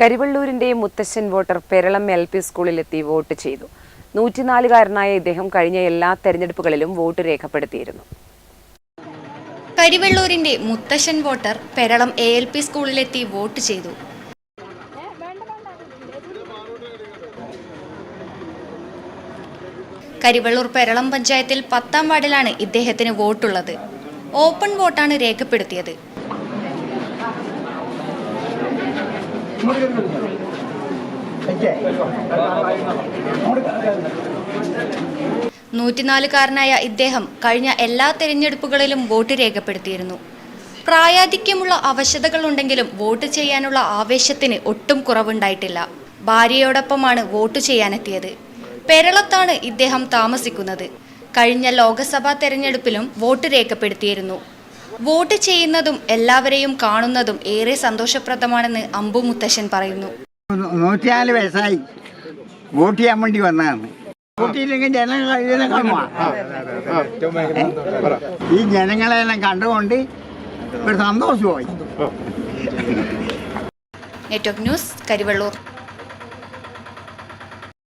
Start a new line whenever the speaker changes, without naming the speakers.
കരിവള്ളൂരിന്റെ മുത്തശ്ശൻ voter Peralam L P സ്കൂളിലെത്തി vote ചെയ്തു. നൂറ്റിനാലുകാരനായ ഇദ്ദേഹം കഴിഞ്ഞ എല്ലാ തെരഞ്ഞെടുപ്പുകളിലും വോട്ട് രേഖപ്പെടുത്തിയിരുന്നു.
കരിവെള്ളൂരിന്റെ മുത്തശ്ശൻ voter Peralam A L P സ്കൂളിലെത്തി vote ചെയ്തു. കരിവെള്ളൂർ പെരളം പഞ്ചായത്തിൽ പത്താം വാർഡിലാണ് ഇദ്ദേഹത്തിന് വോട്ടുള്ളത്. ഓപ്പൺ വോട്ടാണ് രേഖപ്പെടുത്തിയത്. നൂറ്റിനാലുകാരനായ ഇദ്ദേഹം കഴിഞ്ഞ എല്ലാ തെരഞ്ഞെടുപ്പുകളിലും വോട്ട് രേഖപ്പെടുത്തിയിരുന്നു. പ്രായാധിക്യമുള്ള അവശതകളുണ്ടെങ്കിലും വോട്ട് ചെയ്യാനുള്ള ആവേശത്തിന് ഒട്ടും കുറവുണ്ടായിട്ടില്ല. ഭാര്യയോടൊപ്പമാണ് വോട്ട് ചെയ്യാനെത്തിയത്. പെരളത്താണ് ഇദ്ദേഹം താമസിക്കുന്നത്. കഴിഞ്ഞ ലോക്സഭാ തെരഞ്ഞെടുപ്പിലും വോട്ട് രേഖപ്പെടുത്തിയിരുന്നു. വോട്ട് ചെയ്യുന്നതും എല്ലാവരെയും കാണുന്നതും ഏറെ സന്തോഷപ്രദമാണെന്ന് അമ്പു മുത്തശ്ശൻ പറയുന്നു.
നൂറ്റിനാല് വയസ്സായി. വോട്ട് ചെയ്യാൻ വേണ്ടി വന്നതാണ്. വോട്ടിയില്ലെങ്കിൽ ജനങ്ങളെ കാണുവാ ഈ ജനങ്ങളെല്ലാം കണ്ടുകൊണ്ട് ഒരു സന്തോഷമായി.
Network news Karivellur.